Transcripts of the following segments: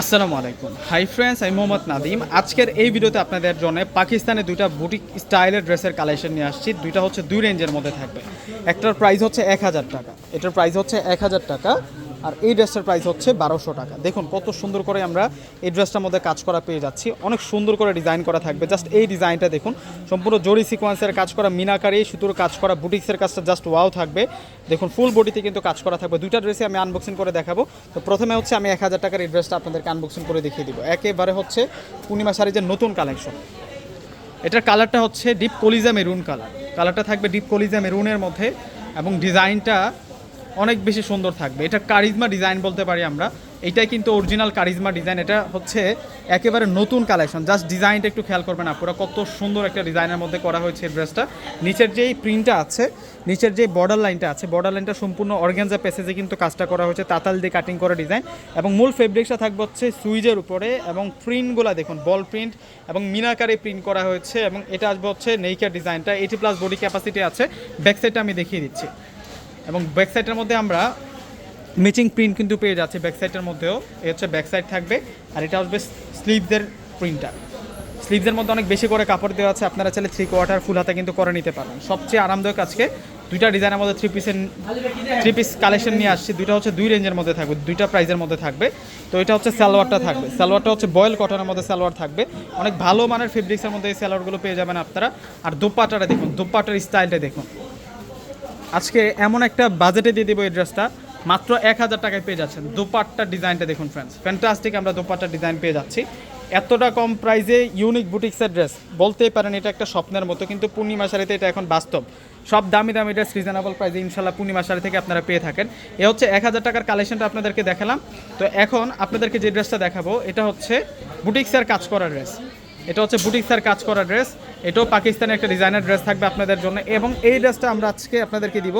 আসসালামু আলাইকুম। Hi friends আমি মোহাম্মদ নাদিম। আজকের এই ভিডিওতে আপনাদের জন্য পাকিস্তানে দুইটা বুটিক স্টাইলের ড্রেসের কালেকশন নিয়ে আসছি। দুইটা হচ্ছে দুই রেঞ্জের মধ্যে থাকবে। একটার প্রাইস হচ্ছে এক হাজার টাকা। এটার প্রাইস হচ্ছে এক হাজার টাকা। আর এই ড্রেসটার প্রাইস হচ্ছে বারোশো টাকা। দেখুন, কত সুন্দর করে আমরা এই ড্রেসটার মধ্যে কাজ করা পেয়ে যাচ্ছি। অনেক সুন্দর করে ডিজাইন করা থাকবে। জাস্ট এই ডিজাইনটা দেখুন, সম্পূর্ণ জরি সিকোয়েন্সের কাজ করা, মিনাকারি, সুতোর কাজ করা বুটিক্সের কাজটা জাস্ট ওয়াও থাকবে। দেখুন ফুল বডিতে কিন্তু কাজ করা থাকবে। দুইটা ড্রেসে আমি আনবক্সিং করে দেখাবো। তো প্রথমে হচ্ছে আমি এক হাজার টাকার এই ড্রেসটা আপনাদেরকে আনবক্সিং করে দেখিয়ে দিব। একেবারে হচ্ছে পূর্ণিমা শাড়ি যে নতুন কালেকশন এটার কালারটা হচ্ছে ডিপ কলিজা মেরুন কালার কালারটা থাকবে ডিপ কলিজা মেরুনের মধ্যে এবং ডিজাইনটা অনেক বেশি সুন্দর থাকবে। এটা কারিজমা ডিজাইন বলতে পারি আমরা। এটাই কিন্তু অরিজিনাল কারিজমা ডিজাইন। এটা হচ্ছে একেবারে নতুন কালেকশন জাস্ট ডিজাইনটা একটু খেয়াল করবেন আপনারা কত সুন্দর একটা ডিজাইনের মধ্যে করা হয়েছে ড্রেসটা নিচের যেই প্রিন্টটা আছে, নিচের যে বর্ডার লাইনটা আছে বর্ডার লাইনটা সম্পূর্ণ অর্গ্যানজা প্যাসেজে কিন্তু কাজটা করা হয়েছে, তাতাল দিয়ে কাটিং করা ডিজাইন এবং মূল ফেব্রিক্সটা থাকবে হচ্ছে সুইজের উপরে এবং প্রিন্টগুলো দেখুন বল প্রিন্ট এবং মিনাকারে প্রিন্ট করা হয়েছে এবং এটা আসবে হচ্ছে নেইকার ডিজাইনটা এইটি প্লাস বডি ক্যাপাসিটি আছে। ব্যাক সাইডটা আমি দেখিয়ে দিচ্ছি। এবং ব্যাক সাইডের মধ্যে আমরা ম্যাচিং প্রিন্ট কিন্তু পেয়ে যাচ্ছে ব্যাক সাইডের মধ্যেও। এ হচ্ছে ব্যাক সাইড থাকবে, আর এটা আসবে স্লিভদের প্রিন্টার স্লিভসের মধ্যে অনেক বেশি করে কাপড় দেওয়া আছে, আপনারা চাইলে থ্রি কোয়ার্টার ফুল হাতে কিন্তু করে নিতে পারেন। সবচেয়ে আরামদায়ক আজকে দুইটা ডিজাইনের মধ্যে থ্রি পিসের থ্রি পিস কালেকশন নিয়ে আসছি, দুইটা হচ্ছে দুই রেঞ্জের মধ্যে থাকবে, দুইটা প্রাইজের মধ্যে থাকবে। তো এটা হচ্ছে সালোয়ারটা থাকবে, সালোয়ারটা হচ্ছে বয়েল কটনের মধ্যে সালোয়ার থাকবে। অনেক ভালো মানের ফেব্রিক্সের মধ্যে এই সালোয়ারগুলো পেয়ে যাবেন আপনারা। আর দোপাটাটা দেখুন দোপাটার স্টাইলটা দেখুন। আজকে এমন একটা বাজেটে দিয়ে দেবো এই ড্রেসটা মাত্র এক হাজার টাকায় পেয়ে যাচ্ছেন। দোপাট্টার ডিজাইনটা দেখুন ফ্রেন্ডস ফ্যান্টাস্টিক আমরা দোপাট্টার ডিজাইন পেয়ে যাচ্ছি। এতটা কম প্রাইসে ইউনিক বুটিক্সের ড্রেস বলতেই পারেন এটা একটা স্বপ্নের মতো, কিন্তু পূর্ণিমা শাড়িতে এটা এখন বাস্তব। সব দামি দামি ড্রেস রিজনেবল প্রাইসে ইনশাল্লাহ পূর্ণিমা শাড়ি থেকে আপনারা পেয়ে থাকেন। এ হচ্ছে এক হাজার টাকার কালেকশনটা আপনাদেরকে দেখালাম। তো এখন আপনাদেরকে যে ড্রেসটা দেখাবো, এটা হচ্ছে বুটিক্সের কাজ করা ড্রেস এটা হচ্ছে বুটিক্সের কাজ করা ড্রেস এটাও পাকিস্তানের একটা ডিজাইনার ড্রেস থাকবে আপনাদের জন্য এবং এই ড্রেসটা আমরা আজকে আপনাদেরকে দিব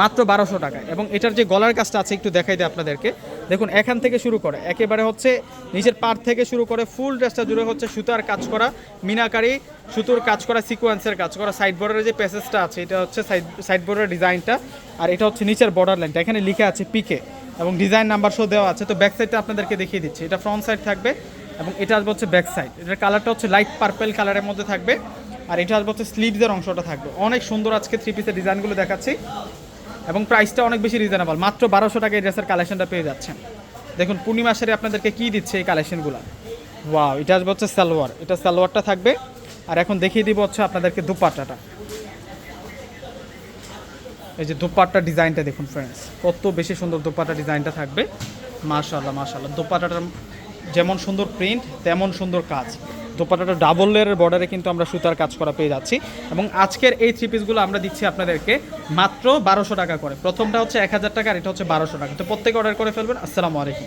মাত্র বারোশো টাকা এবং এটার যে গলার কাজটা আছে একটু দেখাই দিই আপনাদেরকে। দেখুন, এখান থেকে শুরু করে, একেবারে হচ্ছে নিচের পার থেকে শুরু করে ফুল ড্রেসটা জুড়ে হচ্ছে সুতার কাজ করা, মিনাকারি, সুতোর কাজ করা সিকোয়েন্সের কাজ করা সাইড বর্ডারের যে প্যাসেজটা আছে, এটা হচ্ছে সাইড সাইড বর্ডারের ডিজাইনটা আর এটা হচ্ছে নিচের বর্ডার লাইনটা এখানে লিখে আছে পিকে এবং ডিজাইন নাম্বার শো দেওয়া আছে। তো ব্যাক সাইডটা আপনাদেরকে দেখিয়ে দিচ্ছি। এটা ফ্রন্ট সাইড থাকবে। এবং এটা আসবে হচ্ছে ব্যাক সাইড এটার কালারটা হচ্ছে লাইট পার্পেল কালারের মধ্যে থাকবে। আর এটা আসবে হচ্ছে স্লিভসের অংশটা থাকবে। অনেক সুন্দর আজকে থ্রি পিসের ডিজাইনগুলো দেখাচ্ছি। এবং প্রাইসটা অনেক বেশি রিজনেবল মাত্র বারোশো টাকায় ড্রেসের কালেকশনটা পেয়ে যাচ্ছেন। দেখুন পূর্ণিমা শাড়ি আপনাদেরকে কী দিচ্ছে এই কালেকশনগুলো ওয়াও এটা আসবে হচ্ছে সালোয়ার। এটা সালোয়ারটা থাকবে। আর এখন দেখিয়ে দিব হচ্ছে আপনাদেরকে দুপাট্টাটা। এই যে দুপাট্টার ডিজাইনটা দেখুন ফ্রেন্ডস কত বেশি সুন্দর দুপাট্টা ডিজাইনটা থাকবে। মাশাল্লাহ মাশাল্লাহ দুপাট্টাটার যেমন সুন্দর প্রিন্ট, তেমন সুন্দর কাজ। দোপাটাটা ডাবল লেয়ারের বর্ডারে কিন্তু আমরা সুতার কাজ করা পেয়ে যাচ্ছি। এবং আজকের এই থ্রি পিসগুলো আমরা দিচ্ছি আপনাদেরকে মাত্র বারোশো টাকা করে। প্রথমটা হচ্ছে এক হাজার টাকা আর এটা হচ্ছে বারোশো টাকা। তো প্রত্যেকে অর্ডার করে ফেলবেন। আসসালামু আলাইকুম।